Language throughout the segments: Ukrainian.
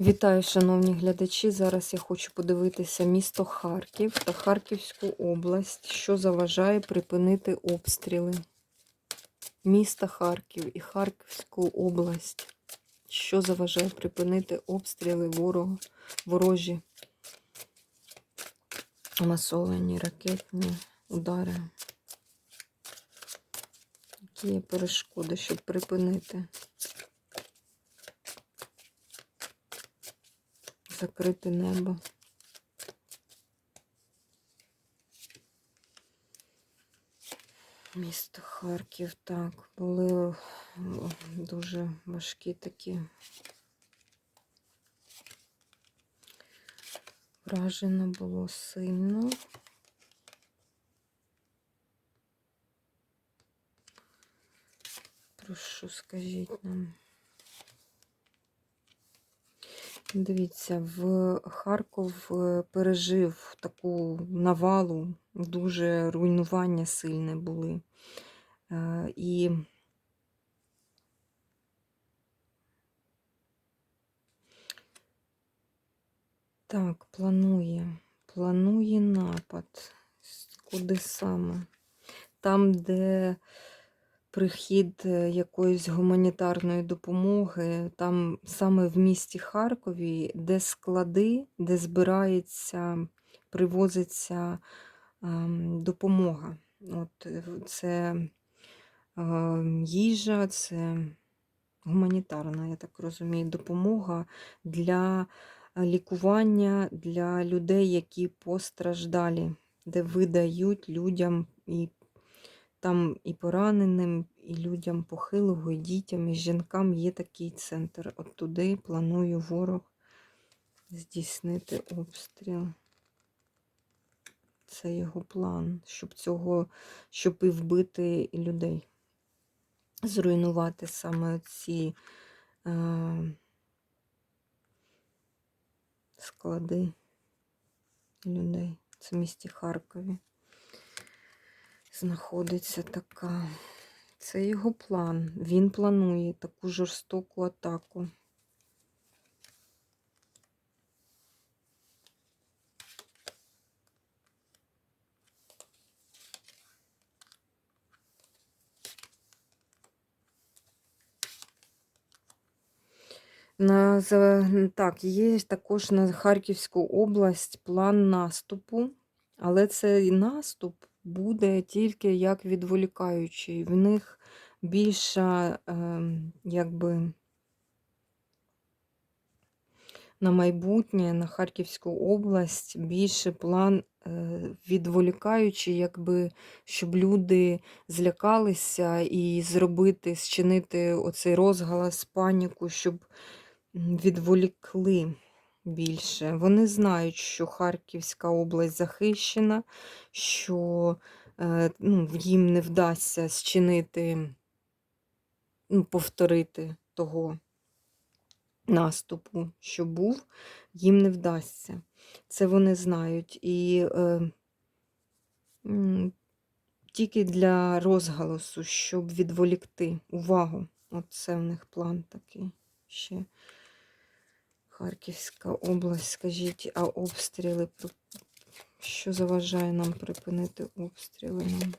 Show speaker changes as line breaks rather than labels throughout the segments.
Вітаю, шановні глядачі. Зараз я хочу подивитися місто Харків та Харківську область, що заважає припинити обстріли. Міста Харків і Харківську область, що заважає припинити обстріли ворога, ворожі, масовані ракетні удари. Які є перешкоди, щоб припинити? Закрити небо. Місто Харків, так, були дуже важкі такі. Вражено було сильно. Прошу, скажіть нам. Дивіться, в Харків е, пережив таку навалу, дуже руйнування сильне були. Е, І так, планує, планує напад. Куди саме? Там, де прихід е, якоїсь гуманітарної допомоги, там саме в місті Харкові, де склади, де збирається, привозиться ем, допомога. От е, Це ем, їжа, це гуманітарна, я так розумію, допомога для лікування для людей, які постраждалі, де видають людям і там і пораненим, і людям похилого, і дітям, і жінкам є такий центр. От туди планує ворог здійснити обстріл. Це його план, щоб цього, щоб і вбити людей, зруйнувати саме ці е, склади людей. Це в місті Харкові знаходиться така. Це його план. Він планує таку жорстоку атаку. На, Так, є також на Харківську область план наступу, але цей наступ буде тільки як відволікаючий. В них більша, ем, якби на майбутнє, на Харківську область, більше план е, відволікаючий, якби, щоб люди злякалися і зробити, зчинити оцей розгалас, паніку, щоб відволікли більше. Вони знають, що Харківська область захищена, що е, ну, їм не вдасться зчинити, ну, повторити того наступу, що був, їм не вдасться. Це вони знають. І е, тільки для розголосу, щоб відволікти увагу. Оце в них план такий ще. Харківська область, скажіть, а обстріли, що заважає нам припинити обстріли нам?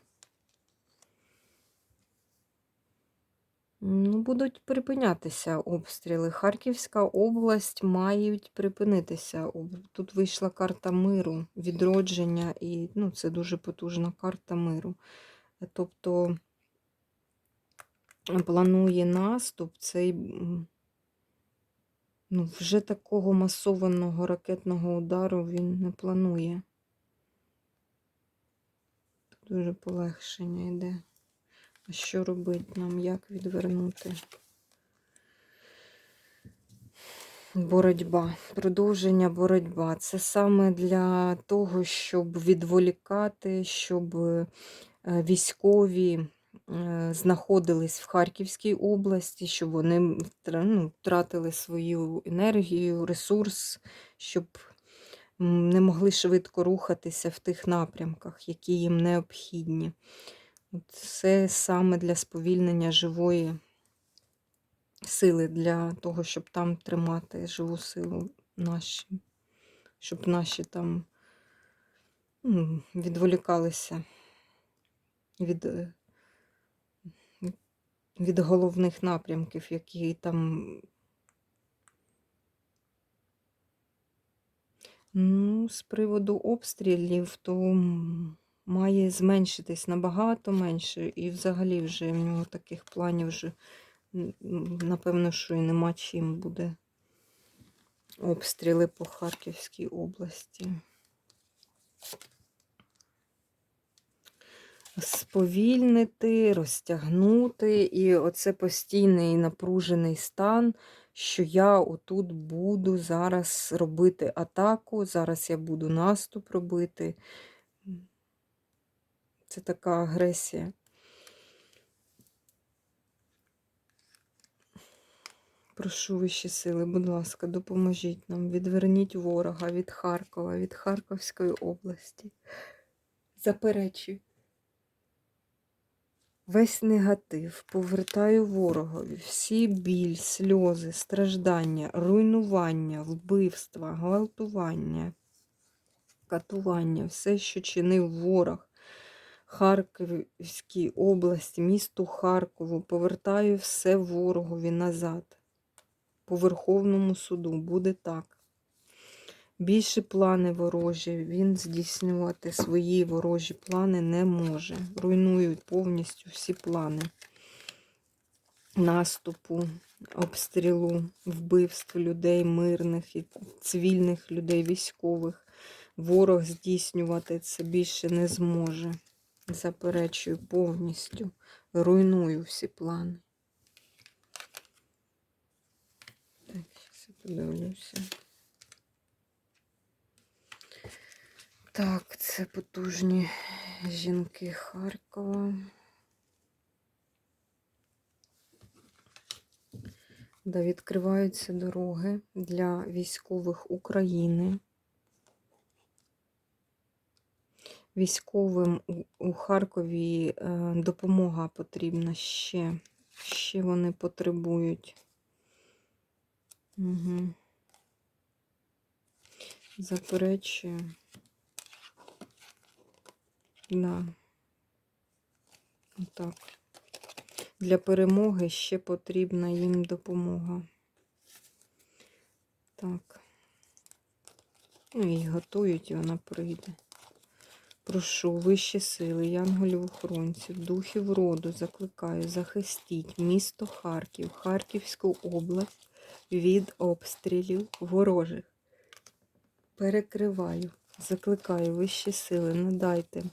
Ну, будуть припинятися обстріли. Харківська область мають припинитися. Тут вийшла карта миру, відродження, і ну, це дуже потужна карта миру. Тобто планує наступ цей Ну, вже такого масованого ракетного удару він не планує. Дуже полегшення йде. А що робити нам? Як відвернути? Боротьба, продовження боротьба. Це саме для того, щоб відволікати, щоб е, військові. Е, знаходились в Харківській області, щоб вони ну, втратили свою енергію, ресурс, щоб не могли швидко рухатися в тих напрямках, які їм необхідні. Це саме для сповільнення живої сили для того, щоб там тримати живу силу наші, щоб наші там відволікалися від, е, від головних напрямків, які там. Ну, з приводу обстрілів, то має зменшитись набагато менше, і взагалі вже в нього таких планів вже, напевно, що і нема чим буде обстріли по Харківській області. Сповільнити, розтягнути, і оце постійний напружений стан, що я отут буду зараз робити атаку, зараз я буду наступ робити. Це така агресія. Прошу вищі сили, будь ласка, допоможіть нам, відверніть ворога від Харкова, від Харківської області. Заперечую. Весь негатив повертаю ворогові, всі біль, сльози, страждання, руйнування, вбивства, гвалтування, катування, все, що чинив ворог Харківській області, місту Харкову, повертаю все ворогові назад. По Верховному суду буде так. Більше плани ворожі, він здійснювати свої ворожі плани не може. Руйнують повністю всі плани наступу, обстрілу, вбивств людей, мирних і цивільних людей, військових. Ворог здійснювати це більше не зможе. Заперечую повністю. Руйную всі плани. Так, я подивлюся. Так, це потужні жінки Харкова. Да, відкриваються дороги для військових України. Військовим у, у Харкові е, допомога потрібна ще. Ще вони потребують. Угу. Заперечую. Да. Так. Для перемоги ще потрібна їм допомога. Так. Ну, і готують, і вона прийде. Прошу вищі сили, янголів охоронців, духів роду, закликаю, захистіть місто Харків, Харківську область від обстрілів ворожих. Перекриваю, закликаю вищі сили, надайте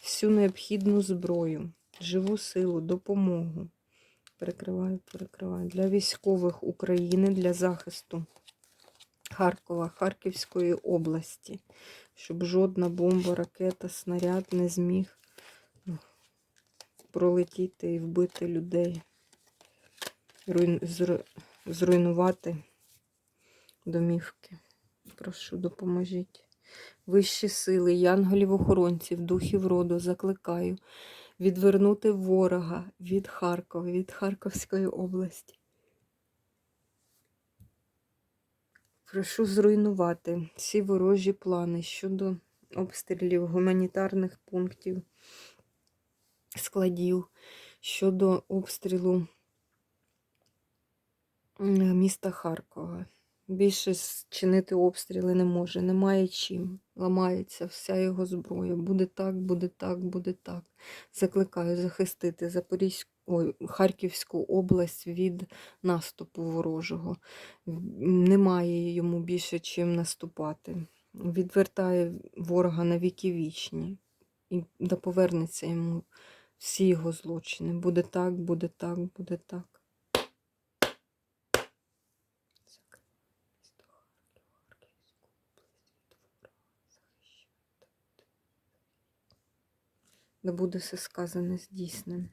всю необхідну зброю, живу силу, допомогу. Перекриваю, перекриваю. Для військових України, для захисту Харкова, Харківської області, щоб жодна бомба, ракета, снаряд не зміг ну, пролетіти і вбити людей, зруйнувати домівки. Прошу, допоможіть. Вищі сили, янголів-охоронців, духів роду закликаю відвернути ворога від Харкова, від Харківської області. Прошу зруйнувати всі ворожі плани щодо обстрілів гуманітарних пунктів, складів, щодо обстрілу міста Харкова. Більше чинити обстріли не може, немає чим. Ламається вся його зброя. Буде так, буде так, буде так. Закликаю захистити Запорізьку, ой, Харківську область від наступу ворожого. Немає йому більше чим наступати. Відвертає ворога на віки вічні. І да повернеться йому всі його злочини. Буде так, буде так, буде так. Да буде все сказане здійснене.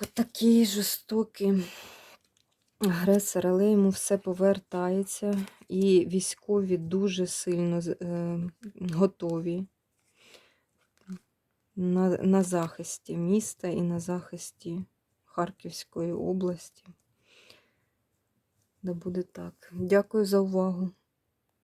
Отакий жорстокий агресор, але йому все повертається, і військові дуже сильно е, готові на, на захисті міста і на захисті Харківської області. Да буде так. Дякую за увагу.